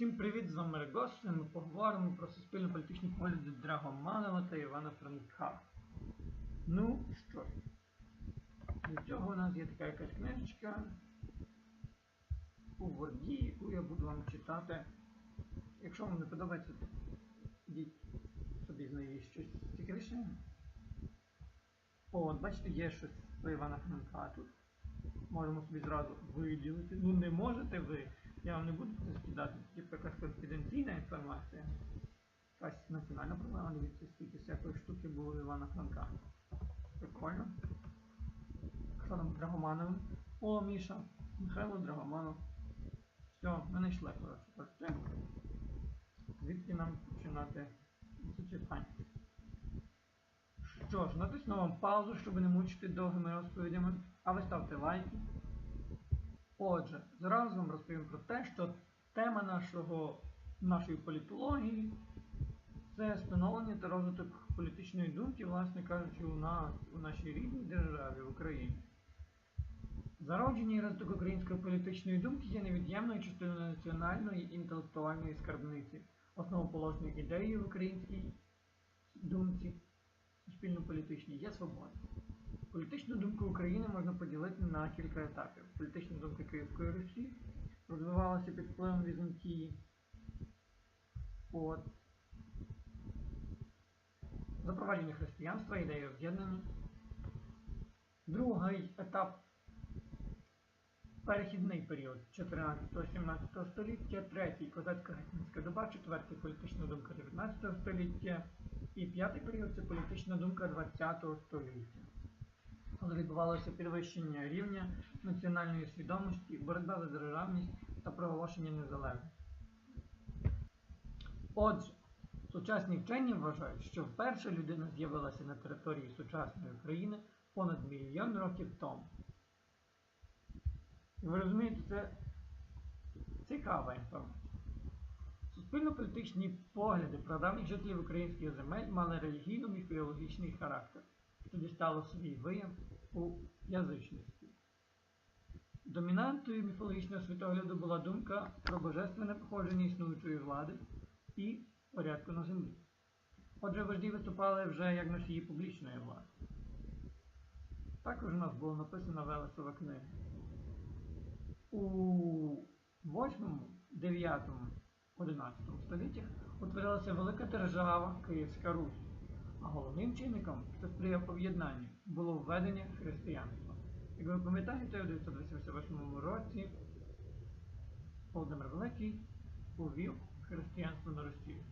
Всім привіт, з вами Регос, і ми поговоримо про суспільно-політичні погляди Драгоманова та Івана Франка. Ну що ж, для цього у нас є така якась книжечка у Word, яку я буду вам читати. Якщо вам не подобається, то йдіть собі з неї щось цікавіше. От, бачите, є щось про Івана Франка тут. Можемо собі зразу виділити. Ну не можете ви. Я вам не буду скидати, типу якась конфіденційна інформація. Якась національна проблема, дивіться, скільки всякої штуки було у Івана Франка. Прикольно. Що там? О, Міша, Михайло Драгоманов. Все, ми знайшли, коротше, картинку. Звідки нам починати це читання? Що ж, натисну вам паузу, щоб не мучити довгими розповідями, а ви ставте лайки. Отже, зараз вам розповім про те, що тема нашого, нашої політології це становлення та розвиток політичної думки, власне кажучи, у нас, у нашій рідній державі, в Україні. Зародження і розвиток української політичної думки є невід'ємною частиною національної інтелектуальної скарбниці, основоположною ідеєю в українській думці суспільно-політичній є свобода. Політичну думку України можна поділити на кілька етапів. Політична думка Київської Русі розвивалася під впливом Візантії. От. Запровадження християнства, ідеї об'єднання. Другий етап перехідний період 14-17 століття, третій козацька гетьманська доба, четвертий політична думка 19 століття і п'ятий період це політична думка 20 століття відбувалося підвищення рівня національної свідомості, боротьба за державність та проголошення незалежності. Отже, сучасні вчені вважають, що вперше людина з'явилася на території сучасної України понад мільйон років тому. І ви розумієте, це цікава інформація. Суспільно-політичні погляди прадавніх жителів українських земель мали релігійно-міфологічний характер що дістало свій вияв у язичництві. Домінантою міфологічного світогляду була думка про божественне походження існуючої влади і порядку на землі. Отже, вожді виступали вже як носії публічної влади. Також у нас було написана Велесова книга. У 8, 9, 11 століттях утворилася велика держава Київська Русь. Головним чинником, що сприяв об'єднанню, було введення християнства. Як ви пам'ятаєте, у 988 році Володимир Великий увів християнство на Росію.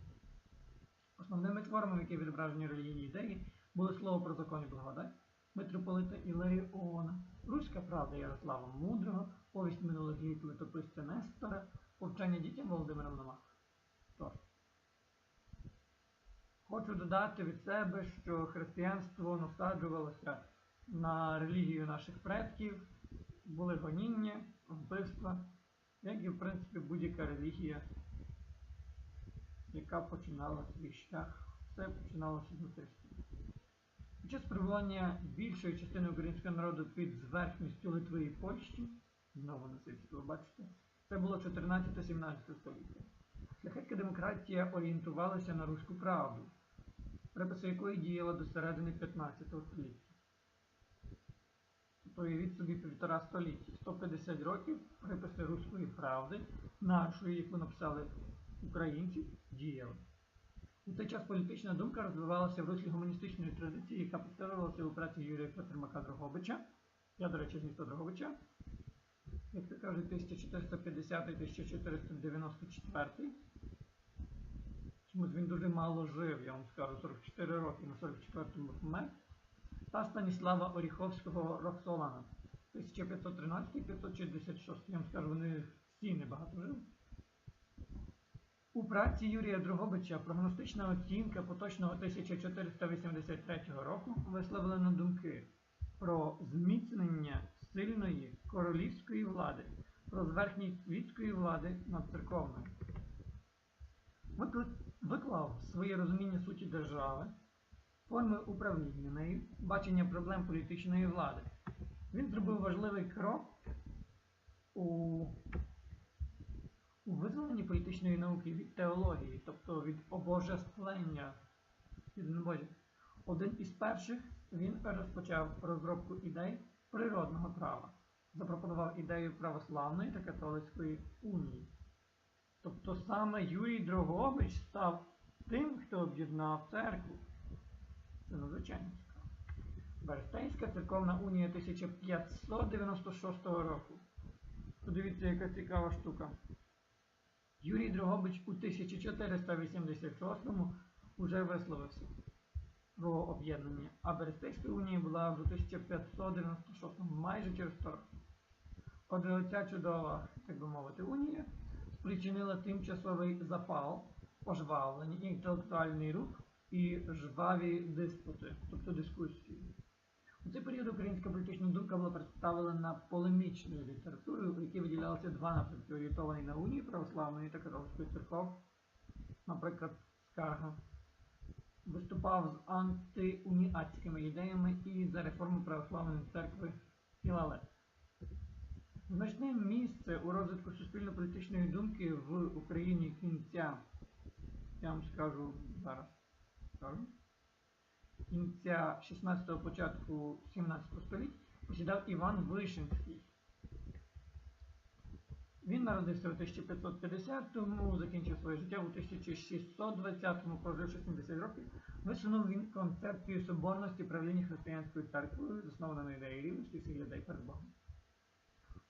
Основними творами, які відображені релігійні ідеї, були слово про закон і благодать, митрополита Іларіона, Руська правда Ярослава Мудрого, повість минулих літ литописця Нестора, повчання дітям Володимира Номаха. Хочу додати від себе, що християнство насаджувалося на релігію наших предків, були гоніння, вбивства, як і в принципі будь-яка релігія, яка починала свій шлях. Все починалося з насильства. Під час перебування більшої частини українського народу під зверхністю Литви і Польщі, знову насильство, бачите, це було 14-17 століття. Шляхетська демократія орієнтувалася на руську правду приписи якої діяла до середини 15 століття. Тобто уявіть собі півтора століття, 150 років приписи руської правди, нашої, яку написали українці, діяли. У той час політична думка розвивалася в руслі гуманістичної традиції, яка підтримувалася у праці Юрія Петермака Дрогобича. Я, до речі, з міста Дрогобича. Як то кажуть, 1450-1494 Чомусь він дуже мало жив, я вам скажу, 44 роки на 44-му помер. Та Станіслава Оріховського Роксолана. 1513-566, я вам скажу, вони всі небагато жили. У праці Юрія Дрогобича прогностична оцінка поточного 1483 року висловлено думки про зміцнення сильної королівської влади, про зверхність світської влади над церковною виклав своє розуміння суті держави, форми управління нею, бачення проблем політичної влади. Він зробив важливий крок у, у визволенні політичної науки від теології, тобто від обожествлення єдинобожжя. Один із перших він розпочав розробку ідей природного права, запропонував ідею православної та католицької унії. Тобто саме Юрій Дрогобич став тим, хто об'єднав церкву. Це надзвичайно цікаво. Берестейська церковна унія 1596 року. Подивіться, яка цікава штука. Юрій Дрогобич у 1486-му вже висловився про об'єднання, а Берестейська унія була в 1596-му, майже через 100 років. Отже, оця чудова, так би мовити, унія спричинила тимчасовий запал, пожвавлення, інтелектуальний рух і жваві диспути, тобто дискусії. У цей період українська політична думка була представлена полемічною літературою, у якій виділялися два напрямки, орієнтований на унію православної та католицької церков, наприклад, Скарга, виступав з антиуніатськими ідеями і за реформу православної церкви Філалет. Значне місце у розвитку суспільно-політичної думки в Україні кінця, я вам скажу зараз, скажу, кінця 16-го, початку 17 століття посідав Іван Вишинський. Він народився у 1550-му, закінчив своє життя у 1620-му, проживши 70 років, висунув він концепцію соборності правління християнською церквою, заснованою на рівності всіх людей перед Богом.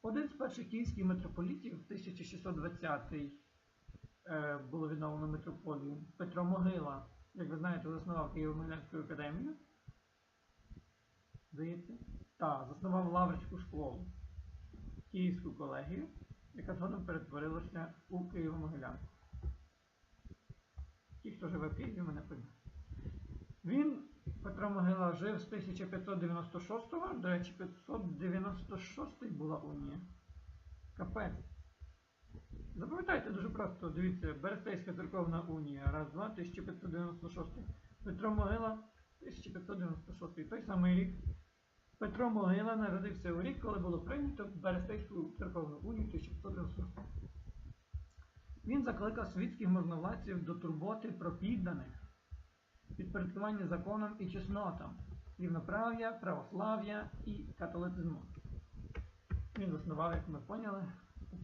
Один з перших київських митрополітів, 1620-й е, було відновлено митрополію, Петро Могила, як ви знаєте, заснував Києво-Могилянську академію. Здається? Так, заснував Лаврську школу, Київську колегію, яка згодом перетворилася у Києво-Могилянку. Ті, хто живе в Києві, мене поймуть. Він, Петро Могила, жив з 1596 го до речі, 596 була унія. Капець. Запам'ятайте дуже просто, дивіться, Берестейська церковна унія, раз, два, 1596. Петро Могила, 1596. Той самий рік. Петро Могила народився у рік, коли було прийнято Берестейську церковну унію 1596. Він закликав світських можновладців до турботи про підданих, підпорядкування законам і чеснотам, рівноправ'я, православ'я і католицизму. Він заснував, як ми поняли,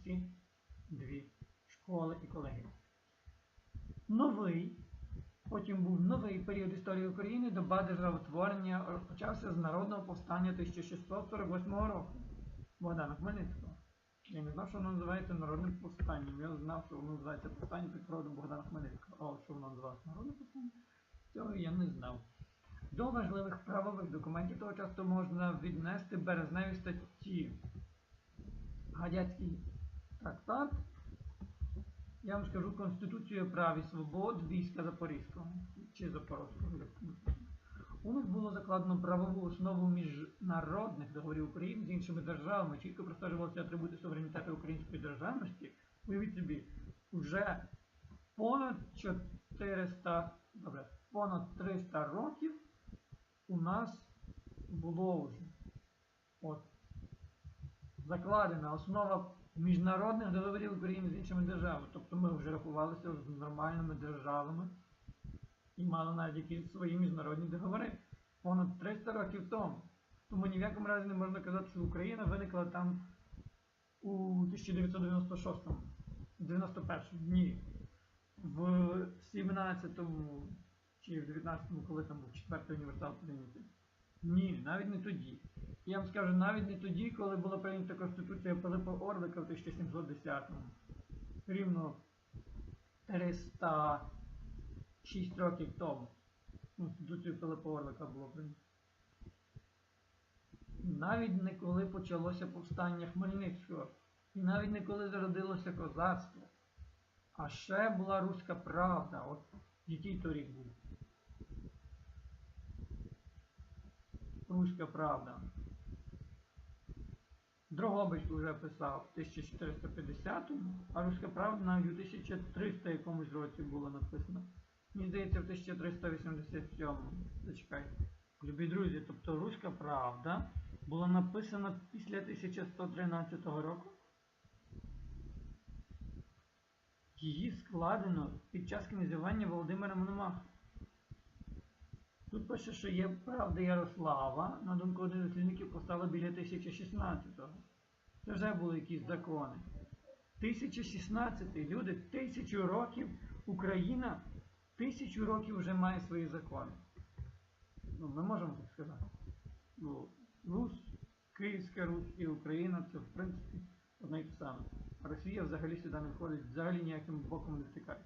ці дві школи і колегії. Новий, потім був новий період історії України, доба державотворення розпочався з народного повстання 1648 року Богдана Хмельницького. Я не знав, що воно називається народним повстанням. Я знав, що воно називається повстання під проводом Богдана Хмельницького. А що воно називається народним повстанням, цього я не знав. До важливих правових документів того часу можна віднести березневі статті. Гадяцький трактат. Я вам скажу Конституцію прав і свобод війська Запорізького чи Запорозького. У них було закладено правову основу міжнародних договорів України з іншими державами. Чітко простежувалися атрибути суверенітету української державності. Уявіть собі, вже понад 400, добре, понад 300 років у нас було вже от, закладена основа міжнародних договорів України з іншими державами. Тобто ми вже рахувалися з нормальними державами і мали навіть якісь свої міжнародні договори понад 300 років тому. Тому ні в якому разі не можна казати, що Україна виникла там у 1996-му, 91-му, ні. В 17-му чи в 19-му, коли там був четвертий універсал прийнятий. Ні, навіть не тоді. Я вам скажу, навіть не тоді, коли була прийнята Конституція Пилипа Орлика в 1710-му. Рівно 306 років тому. Конституцію Пилипа Орлика було прийнято. Навіть не коли почалося повстання Хмельницького. І навіть не коли зародилося козацтво. А ще була руська правда. От який то рік був. Руська правда. Дрогобич вже писав в 1450-му, а Руська правда навіть у 1300 якомусь році було написано. Мені здається, в 1387-му. Зачекайте. Любі друзі, тобто Руська правда була написана після 1113 року. її складено під час князювання Володимира Мономаха. Тут пише, що є правда Ярослава, на думку одних дослідників, постало біля 1016-го. Це вже були якісь закони. 1016 й люди, тисячу років Україна тисячу років вже має свої закони. Ну, ми можемо так сказати. Ну, Русь, Київська Русь і Україна це в принципі одне й те саме. Росія взагалі сюди не входить, взагалі ніяким боком не втикає.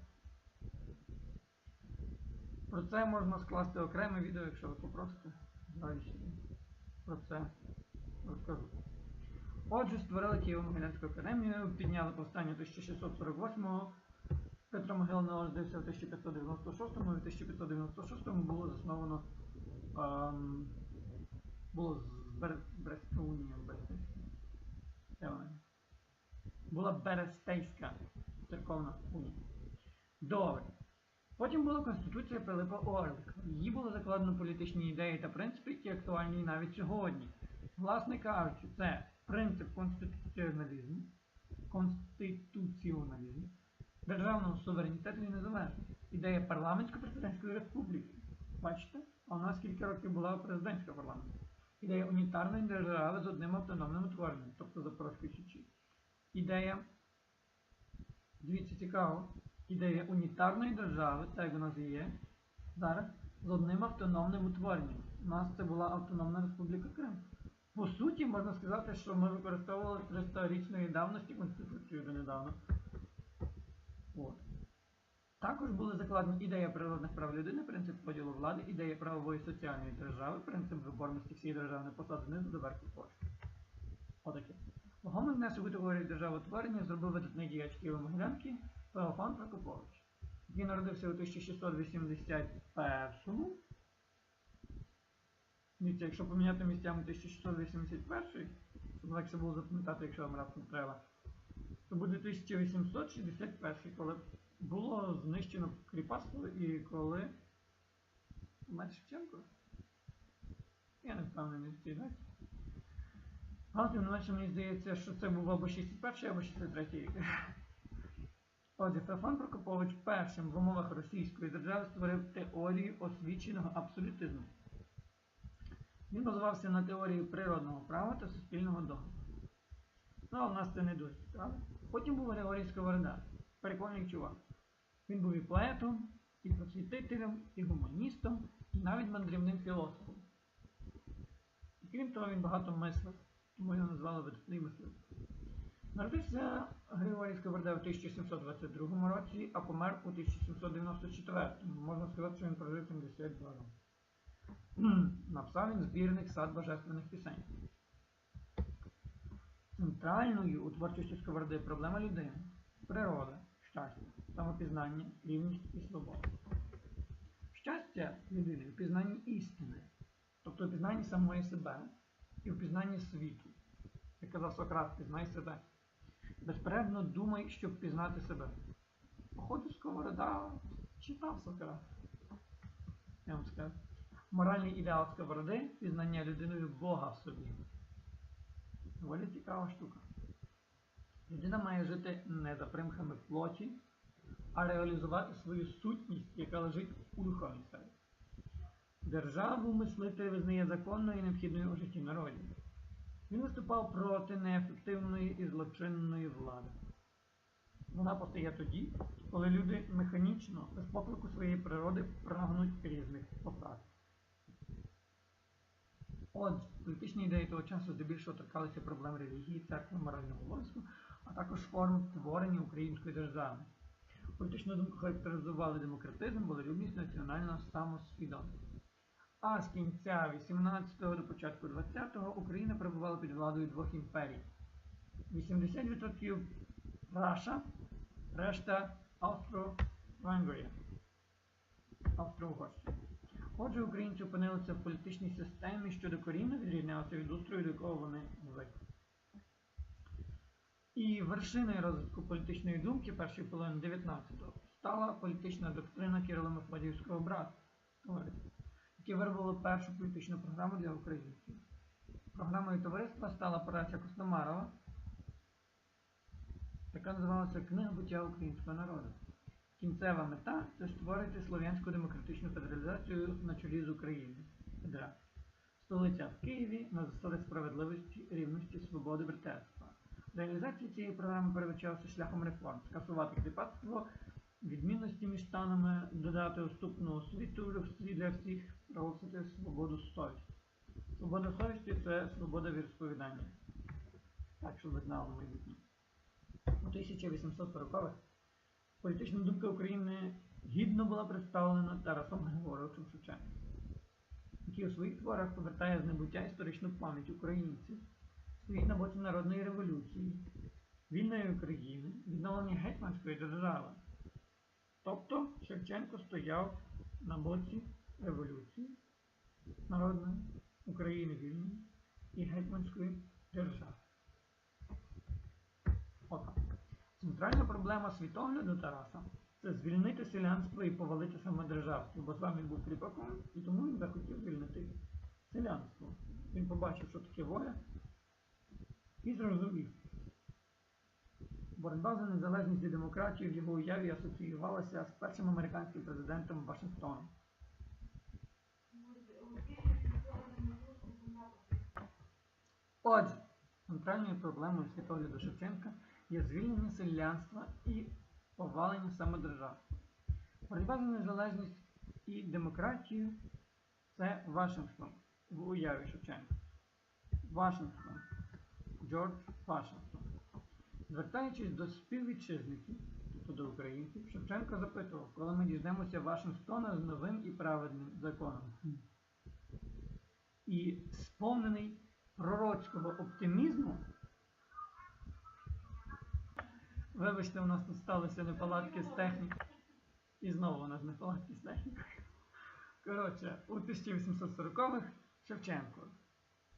Про це можна скласти окреме відео, якщо ви попросите. Далі про це розкажу. Отже, створили Києво-Могилянську академію, підняли повстання 1648-го. Петро Могила народився в 1596-му, і в 1596-му було засновано ем, було. Брестська унія, Берестейська. Де? Була Берестейська церковна унія. Добре. Потім була Конституція Пилипа Орлика. Її було закладено політичні ідеї та принципи, які актуальні навіть сьогодні. Власне кажучи, це принцип конституціоналізму, конституціоналізму, державного суверенітету і незалежності, ідея парламентсько-президентської республіки. Бачите? А у нас кілька років була президентська парламент. Ідея унітарної держави з одним автономним утворенням, тобто Запорозької Січі. Ідея, дивіться, цікаво, ідея унітарної держави, так як у нас є, зараз, з одним автономним утворенням. У нас це була Автономна Республіка Крим. По суті, можна сказати, що ми використовували 300-річної давності Конституцію донедавна. От. Також були закладені ідея природних прав людини, принцип поділу влади, ідея правової соціальної держави, принцип виборності всіх державних посад знизу до верху пошти. Отаке. Вагомий внесок у теорію державотворення зробив видатний діяч Києво-Могилянки Феофан Прокопович. Він народився у 1681-му. Дивіться, якщо поміняти місцями 1681, щоб легше було запам'ятати, якщо вам раптом треба, то буде 1861, коли було знищено кріпацтво і коли. Мать Шевченко? Я не впевнений в цій даті. Але тим не менше мені здається, що це був або 61 або 63 рік. Отже, Феофан Прокопович першим в умовах російської держави створив теорію освіченого абсолютизму. Він базувався на теорії природного права та суспільного догляду. Ну, а в нас це не дуже цікаво. Потім був Григорій Сковорода, прикольний чувак. Він був і поетом, і просвітителем, і гуманістом, і навіть мандрівним філософом. І крім того, він багато мислив, тому його назвали видатний мислив. Народився Григорій Сковорода в 1722 році, а помер у 1794. Можна сказати, що він прожив 72 роки. Написав він збірник сад божественних пісень. Центральною у творчості Сковороди проблема людини, природа, щастя, самопізнання, рівність і свобода. Щастя людини в пізнанні істини, тобто в пізнанні самої себе і в пізнанні світу. Як казав Сократ, пізнай себе. Безперервно думай, щоб пізнати себе. Походу, Сковорода читав Сократ. Я вам скажу. Моральний ідеал Сковороди – пізнання людиною Бога в собі. Доволі цікава штука. Людина має жити не за примхами плоті, а реалізувати свою сутність, яка лежить у духовній сфері. Державу мислитель визнає законною і необхідною у житті народів. Він виступав проти неефективної і злочинної влади. Вона постає тоді, коли люди механічно, без поклику своєї природи, прагнуть різних посад. Отже, політичні ідеї того часу здебільшого торкалися проблем релігії, церкви, морального обов'язку, а також форм творення української держави. Політичну думку характеризували демократизм, волелюбність, національна самосвідомість. А з кінця 18-го до початку 20-го Україна перебувала під владою двох імперій. 80% Раша, решта Австро-Венгрія. Австро-Угорщина. Отже, українці опинилися в політичній системі, що докорінно відрізнялася від устрою, до якого вони звикли. І вершиною розвитку політичної думки першої половини 19-го стала політична доктрина Кирило Мефодіївського брата, яке виробило першу політичну програму для українців. Програмою товариства стала праця Костомарова яка називалася Книга буття українського народу. Кінцева мета це створити Слов'янську демократичну федералізацію на чолі з України. Федерацію. Столиця в Києві на засадах справедливості, рівності, свободи, братерства. Реалізація цієї програми передбачалася шляхом реформ, скасувати кріпацтво, відмінності між станами, додати уступну освіту для всіх, проголосити свободу совісті. Свобода совісті це свобода віросповідання. Так, щоб ви знали майбутнє. У 1840-х політична думка України гідно була представлена Тарасом Григоровичем Шевченком, який у своїх творах повертає з небуття історичну пам'ять українців, стоїть на боці народної революції, вільної України, відновлення гетьманської держави. Тобто Шевченко стояв на боці революції народної України вільної і гетьманської держави. Отак. Центральна проблема світогляду Тараса це звільнити селянство і повалити самодержавство, бо сам він був кріпаком і тому він захотів звільнити селянство. Він побачив, що таке воля, і зрозумів. Боротьба за незалежність і демократію в його уяві асоціювалася з першим американським президентом Вашингтоном. Отже, центральною проблемою світогляду Шевченка є звільнення селянства і повалення самодержавства. Боротьба за незалежність і демократію це Вашингтон в уяві Шевченка. Вашингтон. Джордж Вашингтон. Звертаючись до співвітчизників, тобто до українців, Шевченко запитував, коли ми діждемося Вашингтона з новим і праведним законом. І сповнений пророцького оптимізму. Вибачте, у нас тут сталися неполадки з технікою. І знову у нас неполадки з технікою. Коротше, у 1840-х Шевченко.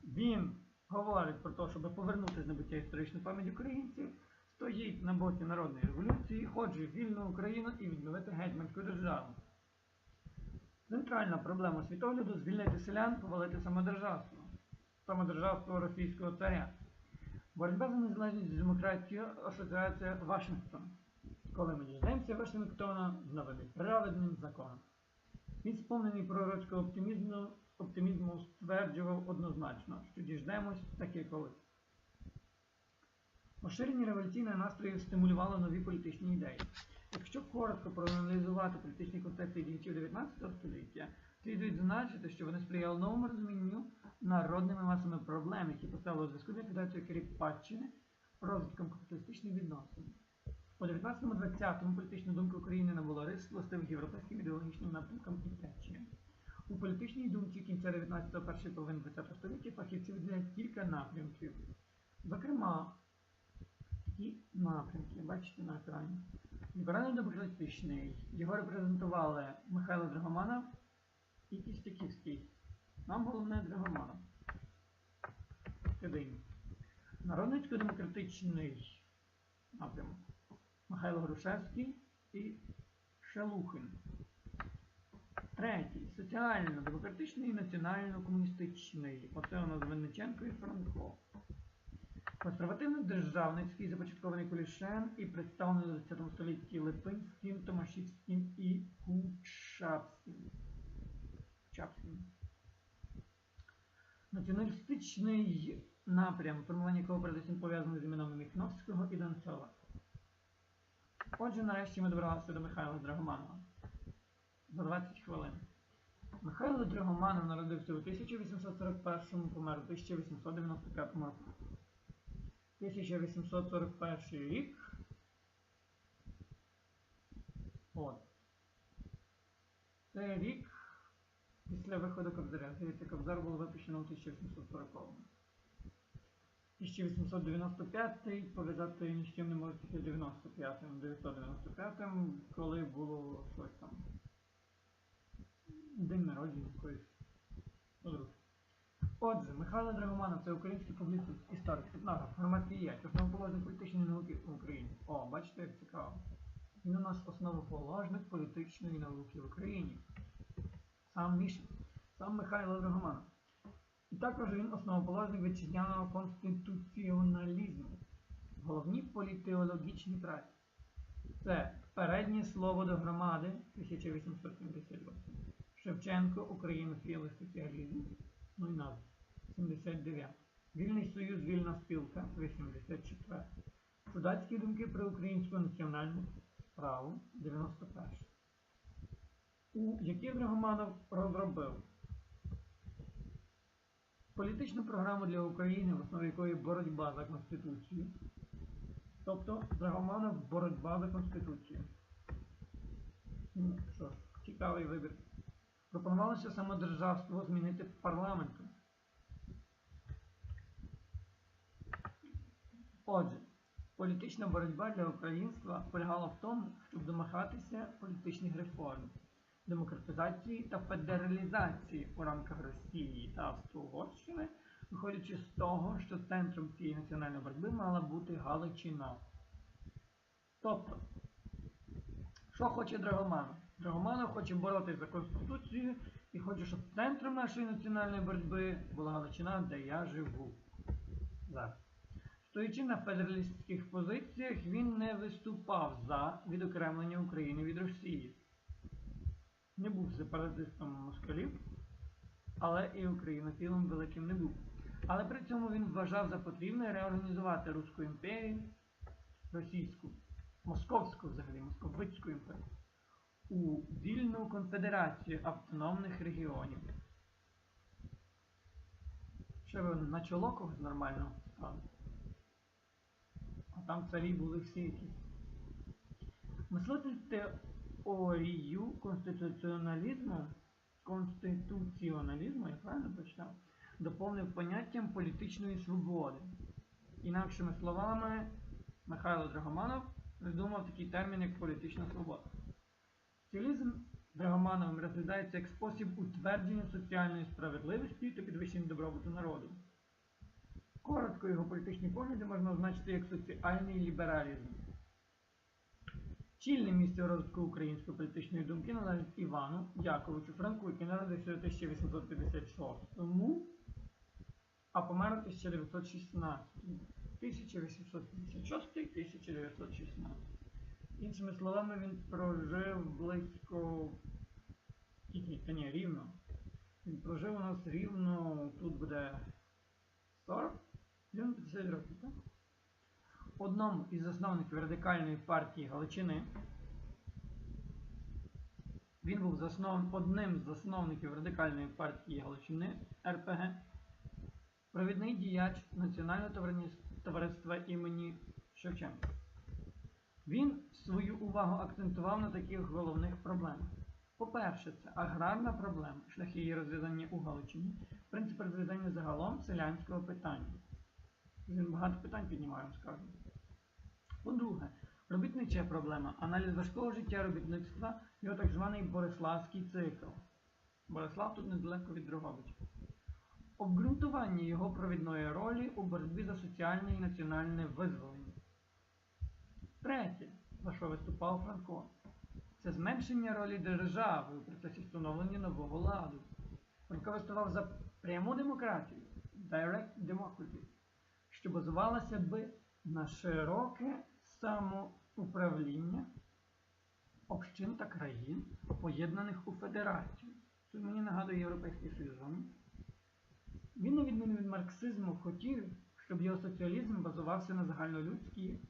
Він говорить про те, щоб повернути з небуття історичну пам'ять українців, стоїть на боці народної революції, в вільну Україну і відновити гетьманську державу. Центральна проблема світогляду звільнити селян, повалити самодержавство. Самодержавство російського царя. Боротьба за незалежність і демократію асоціація Вашингтон. Коли ми дізнаємося Вашингтона з новим праведним законом. Він сповнений пророцького оптимізму, оптимізму стверджував однозначно, що діждемось таке колись. Поширення революційних настроїв стимулювало нові політичні ідеї. Якщо коротко проаналізувати політичні концепції діячів 19 століття, слідує зазначити, що вони сприяли новому розумінню народними масами проблем, які поставили у зв'язку з ліквідацією Кріпаччини, розвитком капіталістичних відносин. У 19-20 політична думка України набула рис властивих європейським ідеологічним напрямкам і течіям. У політичній думці кінця 19-го першої половини 20 століття фахівці виділяють кілька напрямків. Зокрема, такі напрямки, бачите на екрані. Ліберально-демократичний. Його репрезентували Михайло Драгоманов і Кістяківський. Нам головне Драгоманов. Кидаємо. Народницько-демократичний напрямок. Михайло Грушевський і Шелухин. Третій. Соціально-демократичний і національно-комуністичний. Оце у нас Винниченко і Франко. Консервативно-державницький, започаткований Кулішем і представлений у 20 столітті Липинським, Томашівським і Кучапським. Кучапським. Націоналістичний напрям, формування якого передусім пов'язаний з іменами Міхновського і Донцова. Отже, нарешті ми добралися до Михайла Драгоманова. За 20 хвилин. Михайло Драгоманов народився у 1841 помер у 1895 році. 1841 рік. От. Це рік після виходу Кобзаря. Дивіться, Кобзар було випущено у 1840 1895-й пов'язати ні з чим не може після 95-м, 995-м, коли було щось там. День народження якоїсь. Михайло Драгоманов це український публіцист, історик, етнограф, громадський основоположник політичної науки в Україні. О, бачите, як цікаво. Він у нас основоположник політичної науки в Україні. Сам Міша, сам Михайло Драгоманов. І також він основоположник вітчизняного конституціоналізму. Головні політеологічні праці. Це переднє слово до громади 1878. Шевченко, Українофіли, соціалізм. Ну і назва. 79. Вільний союз, вільна спілка 84. Чудацькі думки про українську національну справу 91. У які Драгоманов розробив політичну програму для України, в основі якої боротьба за Конституцію. Тобто Драгоманов боротьба за Конституцію. Ну, що ж, цікавий вибір. Пропонувалося самодержавство змінити парламентом. Отже, політична боротьба для українства полягала в тому, щоб домагатися політичних реформ, демократизації та федералізації у рамках Росії та Австро-Угорщини, виходячи з того, що центром цієї національної боротьби мала бути Галичина. Тобто, що хоче Драгоманов? Драгоманов хоче боротися за Конституцію і хоче, щоб центром нашої національної боротьби була Галичина, де я живу. Зараз. Стоячи на федералістських позиціях, він не виступав за відокремлення України від Росії. Не був сепаратистом москалів, але і українофілом великим не був. Але при цьому він вважав за потрібне реорганізувати Руську імперію, російську, московську взагалі, московицьку імперію, у вільну конфедерацію автономних регіонів. Ще ви на чоло когось нормального стали. А там царі були всі якісь. Мислитель теорію конституціоналізму, конституціоналізму, я правильно прочитав, доповнив поняттям політичної свободи. Інакшими словами, Михайло Драгоманов придумав такий термін, як політична свобода. Соціалізм Драгомановим розглядається як спосіб утвердження соціальної справедливості та підвищення добробуту народу. Коротко його політичні погляди можна означити як соціальний лібералізм. Чільне місце розвитку української політичної думки належить Івану Яковичу Франку, який народився у 1856-му, а помер у 1916. 1856-1916. Іншими словами, він прожив близько. Та ні, рівно. Він прожив у нас рівно, тут буде 40, 50 років, так? Одному із засновників радикальної партії Галичини. Він був заснов... одним з засновників радикальної партії Галичини РПГ, провідний діяч Національного товариства імені Шевченка. Він свою увагу акцентував на таких головних проблемах. По-перше, це аграрна проблема, шляхи її розв'язання у Галичині, принцип розв'язання загалом селянського питання. Багато питань піднімає, вам скажу. По-друге, робітнича проблема, аналіз важкого життя робітництва, його так званий Бориславський цикл. Борислав тут недалеко від Дрогобича. Обґрунтування його провідної ролі у боротьбі за соціальне і національне визволення. Третє, за що виступав Франко, це зменшення ролі держави у процесі встановлення нового ладу. Франко виступав за пряму демократію, direct democracy, що базувалася би на широке самоуправління общин та країн, поєднаних у федерацію. Це мені нагадує Європейський Союз. Він, на відміну від марксизму, хотів, щоб його соціалізм базувався на загальнолюдській,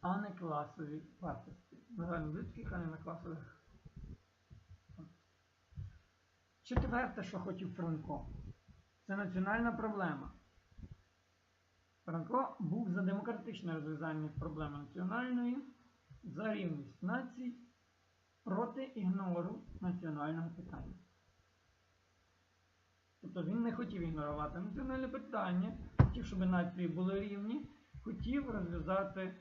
а не класовій вартості. Загальнолюдських, а не на класових. Четверте, що хотів Франко, це національна проблема. Франко був за демократичне розв'язання проблеми національної, за рівність націй проти ігнору національного питання. Тобто він не хотів ігнорувати національне питання, хотів, щоб нації були рівні, хотів розв'язати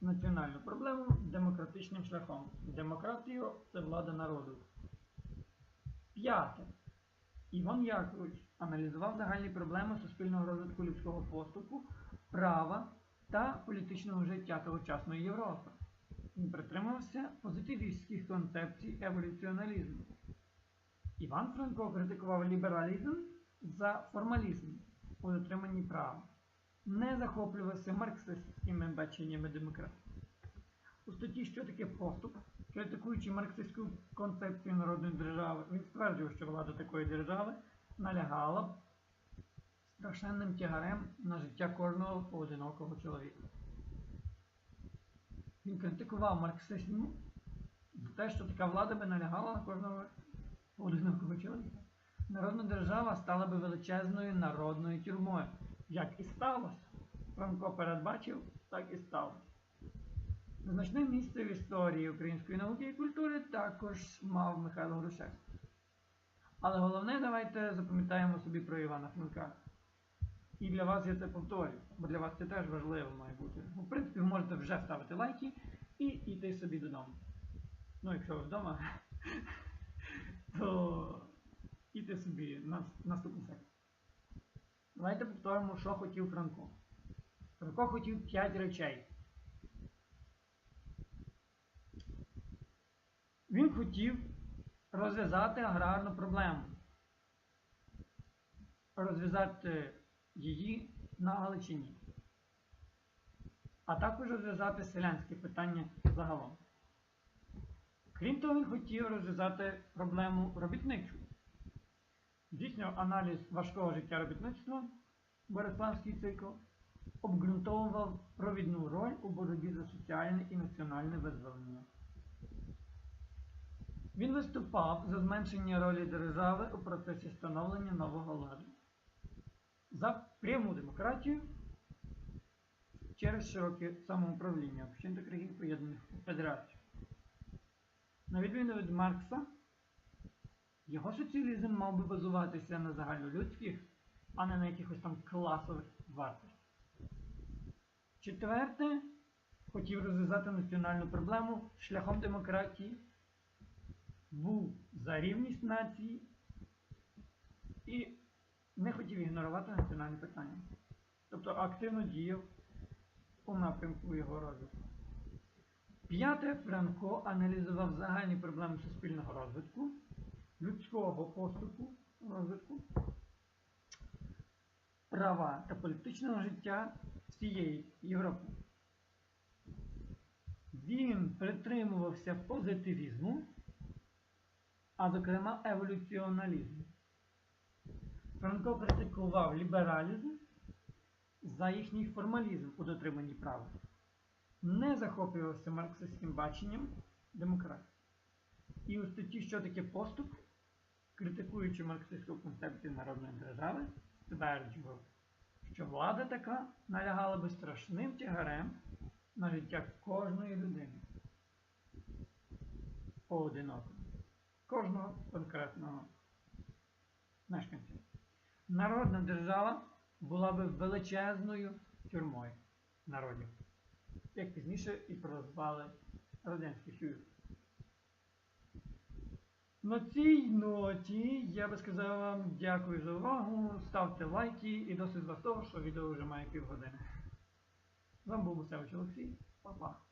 національну проблему демократичним шляхом. Демократію це влада народу. П'яте. Іван Якович аналізував загальні проблеми суспільного розвитку людського поступу, права та політичного життя тогочасної Європи. Він притримався позитивістських концепцій еволюціоналізму. Іван Франко критикував лібералізм за формалізм у дотриманні права. не захоплювався марксистськими баченнями демократії. У статті Що таке поступ, критикуючи марксистську концепцію народної держави, він стверджував, що влада такої держави налягала б страшенним тягарем на життя кожного поодинокого чоловіка. Він критикував марксизм за те, що така влада би налягала на кожного поодинокого чоловіка. Народна держава стала би величезною народною тюрмою. Як і сталося. Франко передбачив, так і сталося. Значне місце в історії української науки і культури також мав Михайло Грушевський. Але головне, давайте запам'ятаємо собі про Івана Франка. І для вас я це повторюю, бо для вас це теж важливо має бути. Ну, В принципі, ви можете вже ставити лайки і йти собі додому. Ну, якщо ви вдома, то йти собі на наступний секцію. Давайте повторимо, що хотів Франко. Франко хотів 5 речей. Він хотів розв'язати аграрну проблему. Розв'язати її на Галичині. А також розв'язати селянське питання загалом. Крім того, він хотів розв'язати проблему робітничу. Здійснював аналіз важкого життя робітництва, Бориславський цикл, обґрунтовував провідну роль у боротьбі за соціальне і національне визволення. Він виступав за зменшення ролі держави у процесі становлення нового ладу, за пряму демократію через широке самоуправління общин та країн поєднаних у федерацію. На відміну від Маркса, його соціалізм мав би базуватися на загальнолюдських, а не на якихось там класових вартостях. Четверте, хотів розв'язати національну проблему шляхом демократії, був за рівність нації і не хотів ігнорувати національні питання. Тобто активно діяв у напрямку його розвитку. П'яте, Франко аналізував загальні проблеми суспільного розвитку, людського поступу розвитку, права та політичного життя всієї Європи. Він притримувався позитивізму, а зокрема еволюціоналізму. Франко критикував лібералізм за їхній формалізм у дотриманні права не захоплювався марксистським баченням демократії. І у статті Що таке поступ, критикуючи марксистську концепцію народної держави, стверджував, що влада така налягала би страшним тягарем на життя кожної людини. Поодиноко. Кожного конкретного мешканця. Народна держава була би величезною тюрмою народів як пізніше і прозвали Радянський Союз. На цій ноті я би сказав вам дякую за увагу, ставте лайки і досить з вас того, що відео вже має півгодини. З вами був Гусевич Олексій. Па-па!